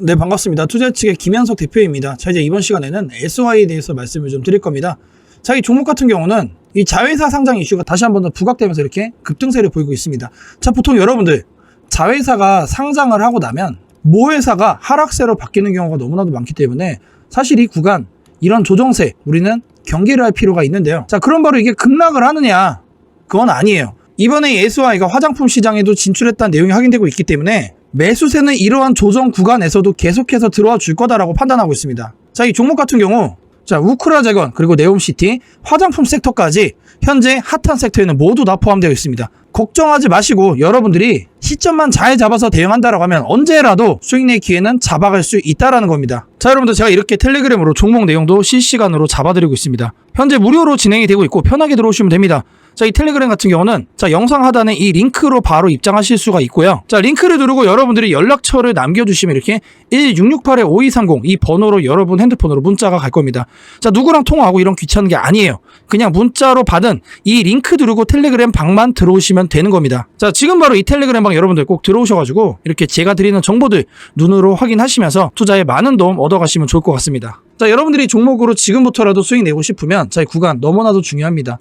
네, 반갑습니다. 투자 측의 김현석 대표입니다. 자, 이제 이번 시간에는 SY에 대해서 말씀을 좀 드릴 겁니다. 자, 이 종목 같은 경우는 이 자회사 상장 이슈가 다시 한 번 더 부각되면서 이렇게 급등세를 보이고 있습니다. 자, 보통 여러분들 자회사가 상장을 하고 나면 모회사가 하락세로 바뀌는 경우가 너무나도 많기 때문에 사실 이 구간 이런 조정세 우리는 경계를 할 필요가 있는데요. 자, 그럼 바로 이게 급락을 하느냐? 그건 아니에요. 이번에 SY가 화장품 시장에도 진출했다는 내용이 확인되고 있기 때문에 매수세는 이러한 조정 구간에서도 계속해서 들어와 줄 거다라고 판단하고 있습니다. 자, 이 종목 같은 경우 자, 우크라 재건 그리고 네옴시티 화장품 섹터까지 현재 핫한 섹터에는 모두 다 포함되어 있습니다. 걱정하지 마시고 여러분들이 시점만 잘 잡아서 대응한다라고 하면 언제라도 수익내 기회는 잡아갈 수 있다라는 겁니다. 자, 여러분들 제가 이렇게 텔레그램으로 종목 내용도 실시간으로 잡아드리고 있습니다. 현재 무료로 진행이 되고 있고 편하게 들어오시면 됩니다. 자, 이 텔레그램 같은 경우는 자, 영상 하단에 이 링크로 바로 입장하실 수가 있고요. 자, 링크를 누르고 여러분들이 연락처를 남겨주시면 이렇게 1668-5230 이 번호로 여러분 핸드폰으로 문자가 갈 겁니다. 자, 누구랑 통화하고 이런 귀찮은 게 아니에요. 그냥 문자로 받은 이 링크 누르고 텔레그램 방만 들어오시면 되는 겁니다. 자, 지금 바로 이 텔레그램 방 여러분들 꼭 들어오셔가지고 이렇게 제가 드리는 정보들 눈으로 확인하시면서 투자에 많은 도움 얻어가시면 좋을 것 같습니다. 자, 여러분들이 종목으로 지금부터라도 수익 내고 싶으면 자, 이 구간 너무나도 중요합니다.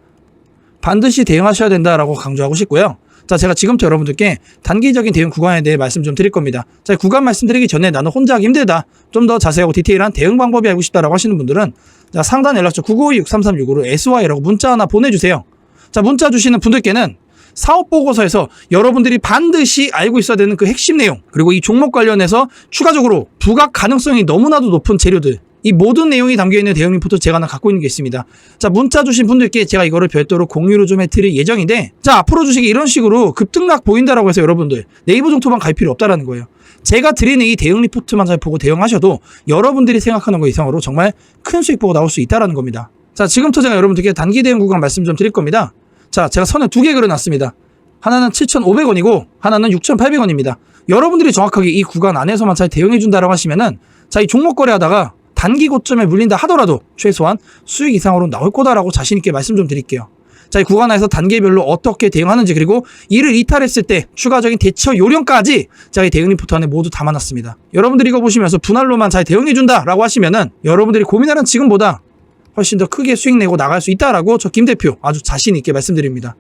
반드시 대응하셔야 된다라고 강조하고 싶고요. 자, 제가 지금부터 여러분들께 단기적인 대응 구간에 대해 말씀 좀 드릴 겁니다. 자, 구간 말씀드리기 전에 나는 혼자 하기 힘들다. 좀 더 자세하고 디테일한 대응 방법이 알고 싶다라고 하시는 분들은 자, 상단 연락처 992-6336으로 SY라고 문자 하나 보내주세요. 자, 문자 주시는 분들께는 사업 보고서에서 여러분들이 반드시 알고 있어야 되는 그 핵심 내용, 그리고 이 종목 관련해서 추가적으로 부각 가능성이 너무나도 높은 재료들, 이 모든 내용이 담겨 있는 대응 리포트 제가 하나 갖고 있는 게 있습니다. 자, 문자 주신 분들께 제가 이거를 별도로 공유를 좀 해드릴 예정인데, 자, 앞으로 주식이 이런 식으로 급등락 보인다라고 해서 여러분들 네이버 정토만 갈 필요 없다라는 거예요. 제가 드리는 이 대응 리포트만 잘 보고 대응하셔도 여러분들이 생각하는 것 이상으로 정말 큰 수익 보고 나올 수 있다라는 겁니다. 자, 지금부터 제가 여러분들께 단기 대응 구간 말씀 좀 드릴 겁니다. 자, 제가 선을 두 개 그려놨습니다. 하나는 7,500원이고 하나는 6,800원입니다. 여러분들이 정확하게 이 구간 안에서만 잘 대응해 준다라고 하시면은 자, 이 종목 거래하다가 단기 고점에 물린다 하더라도 최소한 수익 이상으로 나올 거다라고 자신 있게 말씀 좀 드릴게요. 자, 이 구간 안에서 단계별로 어떻게 대응하는지 그리고 이를 이탈했을 때 추가적인 대처 요령까지 이 대응 리포트 안에 모두 담아놨습니다. 여러분들이 이거 보시면서 분할로만 잘 대응해준다라고 하시면은 여러분들이 고민하는 지금보다 훨씬 더 크게 수익 내고 나갈 수 있다라고 저 김 대표 아주 자신 있게 말씀드립니다.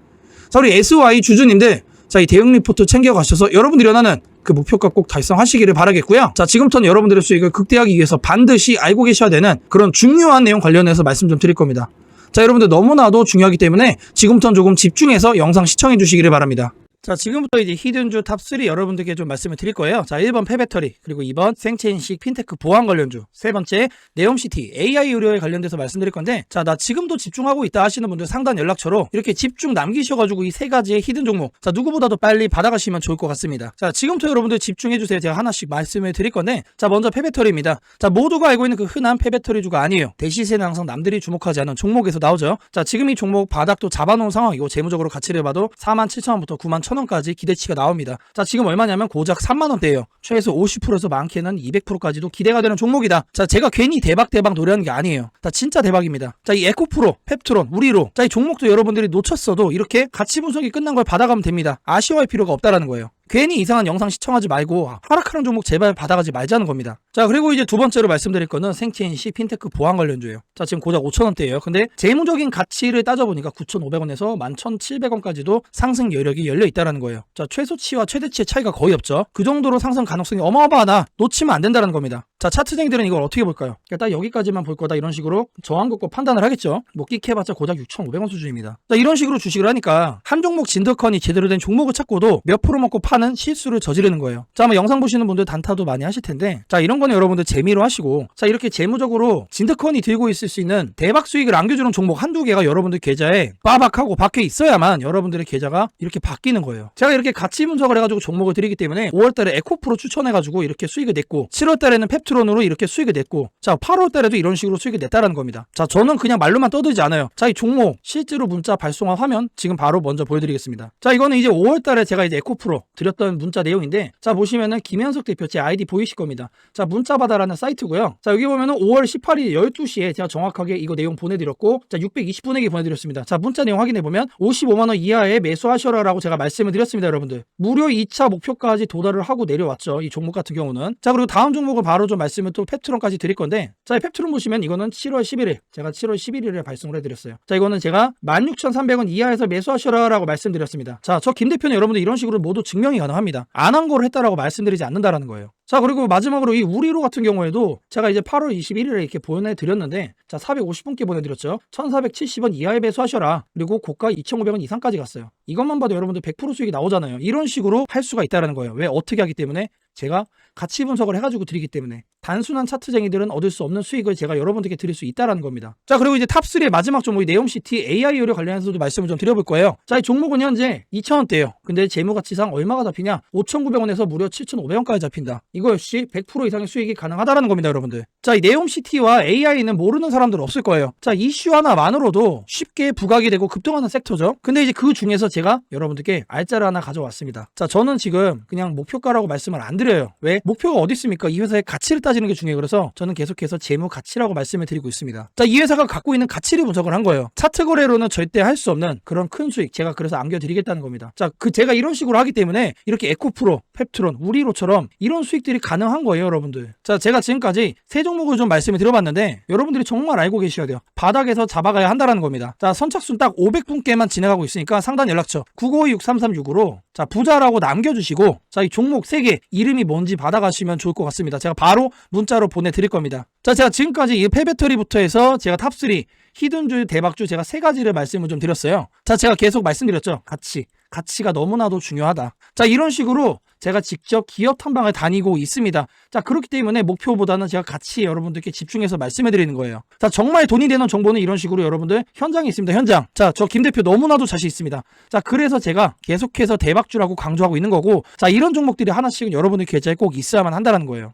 자, 우리 SY 주주님들, 자, 이 대응 리포트 챙겨가셔서 여러분들이 원하는 그 목표가 꼭 달성하시기를 바라겠고요. 자, 지금부터는 여러분들의 수익을 극대화하기 위해서 반드시 알고 계셔야 되는 그런 중요한 내용 관련해서 말씀 좀 드릴 겁니다. 자, 여러분들 너무나도 중요하기 때문에 지금부터는 조금 집중해서 영상 시청해 주시기를 바랍니다. 자, 지금부터 이제 히든주 탑3 여러분들께 좀 말씀을 드릴 거예요. 자, 1번 폐배터리, 그리고 2번 생체인식 핀테크 보안 관련주, 세 번째 네옴시티 AI 의료에 관련돼서 말씀드릴 건데, 자, 나 지금도 집중하고 있다 하시는 분들 상단 연락처로 이렇게 집중 남기셔가지고 이 세 가지의 히든 종목, 자, 누구보다도 빨리 받아가시면 좋을 것 같습니다. 자, 지금부터 여러분들 집중해주세요. 제가 하나씩 말씀을 드릴 건데, 자, 먼저 폐배터리입니다. 자, 모두가 알고 있는 그 흔한 폐배터리주가 아니에요. 대시세는 항상 남들이 주목하지 않은 종목에서 나오죠. 자, 지금 이 종목 바닥도 잡아놓은 상황이고, 재무적으로 가치를 봐도 4만 7천원부터 9만 1 천원까지 기대치가 나옵니다. 자, 지금 얼마냐면 고작 3만원대예요. 최소 50%에서 많게는 200%까지도 기대가 되는 종목이다. 자, 제가 괜히 대박 대박 노래하는 게 아니에요. 자, 진짜 대박입니다. 자, 이 에코프로, 펩트론, 우리로. 자, 이 종목도 여러분들이 놓쳤어도 이렇게 가치 분석이 끝난 걸 받아가면 됩니다. 아쉬워할 필요가 없다라는 거예요. 괜히 이상한 영상 시청하지 말고 하락하는 종목 제발 받아가지 말자는 겁니다. 자 그리고 이제 두 번째로 말씀드릴 거는 생체인시 핀테크 보안 관련주예요. 자 지금 고작 5천원대예요. 근데 재무적인 가치를 따져보니까 9,500원에서 11,700원까지도 상승 여력이 열려 있다는 거예요. 자 최소치와 최대치의 차이가 거의 없죠. 그 정도로 상승 가능성이 어마어마하다. 놓치면 안 된다는 겁니다. 자 차트쟁이들은 이걸 어떻게 볼까요? 일단 여기까지만 볼 거다 이런 식으로 저항 긋고 판단을 하겠죠. 뭐 끼케봤자 고작 6,500원 수준입니다. 자 이런 식으로 주식을 하니까 한 종목 진더컨이 제대로 된 종목을 찾고도 몇 프로 먹고 파는 실수를 저지르는 거예요. 자 아마 영상 보시는 분들 단타도 많이 하실 텐데 자 이런 거는 여러분들 재미로 하시고 자 이렇게 재무적으로 진더컨이 들고 있을 수 있는 대박 수익을 안겨주는 종목 한두 개가 여러분들 계좌에 빠박하고 박혀 있어야만 여러분들의 계좌가 이렇게 바뀌는 거예요. 제가 이렇게 가치 분석을 해가지고 종목을 드리기 때문에 5월달에 에코프로 추천해가지고 이렇게 수익을 냈고 7월달에는 펩 펩트론으로 이렇게 수익을 냈고 자 8월 달에도 이런 식으로 수익을 냈다라는 겁니다. 자 저는 그냥 말로만 떠들지 않아요. 자 이 종목 실제로 문자 발송한 화면 지금 바로 먼저 보여드리겠습니다. 자 이거는 이제 5월 달에 제가 이제 에코프로 드렸던 문자 내용인데 자 보시면은 김현석 대표 제 아이디 보이실 겁니다. 자 문자바다라는 사이트고요. 자 여기 보면은 5월 18일 12시에 제가 정확하게 이거 내용 보내드렸고 자 620분에게 보내드렸습니다. 자 문자 내용 확인해 보면 55만 원 이하에 매수하셔라라고 제가 말씀을 드렸습니다, 여러분들. 무료 2차 목표까지 도달을 하고 내려왔죠. 이 종목 같은 경우는. 자 그리고 다음 종목을 바로 좀 말씀을 또 펩트론까지 드릴 건데 자이 펩트론 보시면 이거는 7월 11일 제가 7월 11일에 발송을 해드렸어요. 자 이거는 제가 16,300원 이하에서 매수하셔라라고 말씀드렸습니다. 자 저 김 대표는 여러분들 이런 식으로 모두 증명이 가능합니다. 안 한 거를 했다라고 말씀드리지 않는다라는 거예요. 자 그리고 마지막으로 이 우리로 같은 경우에도 제가 이제 8월 21일에 이렇게 보내드렸는데 자 450분께 보내드렸죠 1470원 이하에 배수하셔라 그리고 고가 2500원 이상까지 갔어요 이것만 봐도 여러분들 100% 수익이 나오잖아요 이런 식으로 할 수가 있다는 거예요 왜 어떻게 하기 때문에 제가 가치 분석을 해가지고 드리기 때문에 단순한 차트쟁이들은 얻을 수 없는 수익을 제가 여러분들께 드릴 수 있다는 겁니다. 자 그리고 이제 탑3의 마지막 종목이 네옴시티 AI 의료 관련해서도 말씀을 좀 드려볼 거예요. 자 이 종목은 현재 2,000원대예요. 근데 재무가치상 얼마가 잡히냐? 5,900원에서 무려 7,500원까지 잡힌다. 이거 역시 100% 이상의 수익이 가능하다는 겁니다, 여러분들. 자 이 네옴시티와 AI는 모르는 사람들 없을 거예요. 자 이슈 하나만으로도 쉽게 부각이 되고 급등하는 섹터죠. 근데 이제 그 중에서 제가 여러분들께 알짜를 하나 가져왔습니다. 자 저는 지금 그냥 목표가라고 말씀을 안 드려요. 왜? 목표가 어디 있습니까? 이 회사의 가치를 따지 는 게 중요해요. 그래서 저는 계속해서 재무 가치라고 말씀을 드리고 있습니다. 자, 이 회사가 갖고 있는 가치를 분석을 한 거예요. 차트 거래로는 절대 할 수 없는 그런 큰 수익 제가 그래서 안겨드리겠다는 겁니다. 자, 그 제가 이런 식으로 하기 때문에 이렇게 에코프로, 펩트론, 우리로처럼 이런 수익들이 가능한 거예요, 여러분들. 자, 제가 지금까지 세 종목을 좀 말씀을 드려봤는데 여러분들이 정말 알고 계셔야 돼요. 바닥에서 잡아가야 한다는 겁니다. 자, 선착순 딱 500분께만 진행하고 있으니까 상단 연락처 9526336으로 자, 부자라고 남겨주시고 자, 이 종목 3개 이름이 뭔지 받아가시면 좋을 것 같습니다. 제가 바로 문자로 보내드릴 겁니다. 자, 제가 지금까지 이 폐배터리부터 해서 제가 탑3 히든주, 대박주 제가 세 가지를 말씀을 좀 드렸어요. 자, 제가 계속 말씀드렸죠. 가치. 가치가 너무나도 중요하다. 자, 이런 식으로 제가 직접 기업 탐방을 다니고 있습니다. 자, 그렇기 때문에 목표보다는 제가 같이 여러분들께 집중해서 말씀해 드리는 거예요. 자, 정말 돈이 되는 정보는 이런 식으로 여러분들 현장에 있습니다. 현장. 자, 저 김 대표 너무나도 자신 있습니다. 자, 그래서 제가 계속해서 대박주라고 강조하고 있는 거고, 자, 이런 종목들이 하나씩은 여러분들 계좌에 꼭 있어야만 한다는 거예요.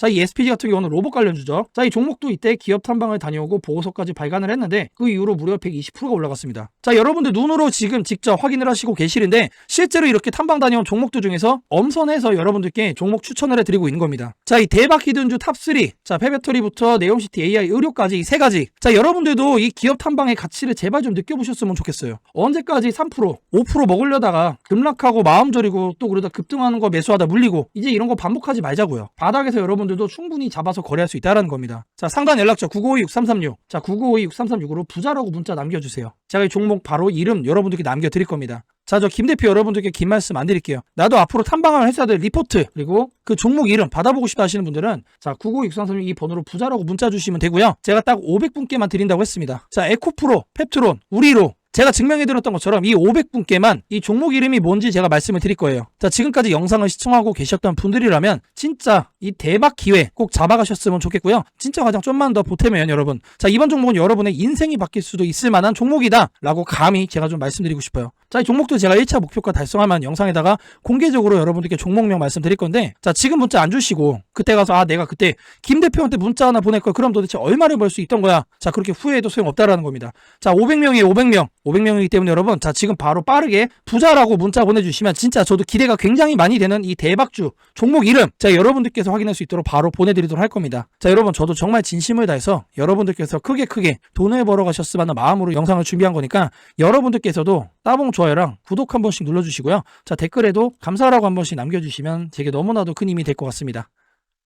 자, 이 SPG 같은 경우는 로봇 관련 주죠. 자, 이 종목도 이때 기업 탐방을 다녀오고 보고서까지 발간을 했는데 그 이후로 무려 120%가 올라갔습니다. 자, 여러분들 눈으로 지금 직접 확인을 하시고 계시는데 실제로 이렇게 탐방 다녀온 종목들 중에서 엄선해서 여러분들께 종목 추천을 해드리고 있는 겁니다. 자, 이 대박 히든주 탑3. 자, 페베토리부터 네옴시티 AI 의료까지 이 세 가지. 자, 여러분들도 이 기업 탐방의 가치를 제발 좀 느껴보셨으면 좋겠어요. 언제까지 3%, 5% 먹으려다가 급락하고 마음 저리고 또 그러다 급등하는 거 매수하다 물리고 이제 이런 거 반복하지 말자고요. 바닥에서 여러분들 도 충분히 잡아서 거래할 수 있다는 겁니다. 자, 상단 연락처 9526336. 자, 9526336으로 부자라고 문자 남겨주세요. 제가 이 종목 바로 이름 여러분들께 남겨드릴 겁니다. 자, 저 김 대표 여러분들께 긴 말씀 안 드릴게요. 나도 앞으로 탐방할 회사들 리포트 그리고 그 종목 이름 받아보고 싶다 하시는 분들은 자, 9526336 이 번호로 부자라고 문자 주시면 되고요. 제가 딱 500분께만 드린다고 했습니다. 자, 에코프로, 펩트론, 우리로 제가 증명해드렸던 것처럼 이 500분께만 이 종목 이름이 뭔지 제가 말씀을 드릴 거예요. 자, 지금까지 영상을 시청하고 계셨던 분들이라면 진짜 이 대박 기회 꼭 잡아가셨으면 좋겠고요. 진짜 가장 좀만 더 보태면 여러분. 자, 이번 종목은 여러분의 인생이 바뀔 수도 있을 만한 종목이다. 라고 감히 제가 좀 말씀드리고 싶어요. 자, 이 종목도 제가 1차 목표가 달성할 만한 영상에다가 공개적으로 여러분들께 종목명 말씀드릴 건데 자, 지금 문자 안 주시고 그때 가서 아, 내가 그때 김 대표한테 문자 하나 보낼 걸 그럼 도대체 얼마를 벌 수 있던 거야. 자, 그렇게 후회해도 소용없다라는 겁니다. 자, 500명이에요, 500명. 500명이기 때문에 여러분, 자, 지금 바로 빠르게 부자라고 문자 보내주시면 진짜 저도 기대가 굉장히 많이 되는 이 대박주 종목 이름, 자, 여러분들께서 확인할 수 있도록 바로 보내드리도록 할 겁니다. 자, 여러분, 저도 정말 진심을 다해서 여러분들께서 크게 크게 돈을 벌어 가셨으면 하는 마음으로 영상을 준비한 거니까 여러분들께서도 따봉 좋아요랑 구독 한 번씩 눌러주시고요. 자, 댓글에도 감사하라고 한 번씩 남겨주시면 제게 너무나도 큰 힘이 될 것 같습니다.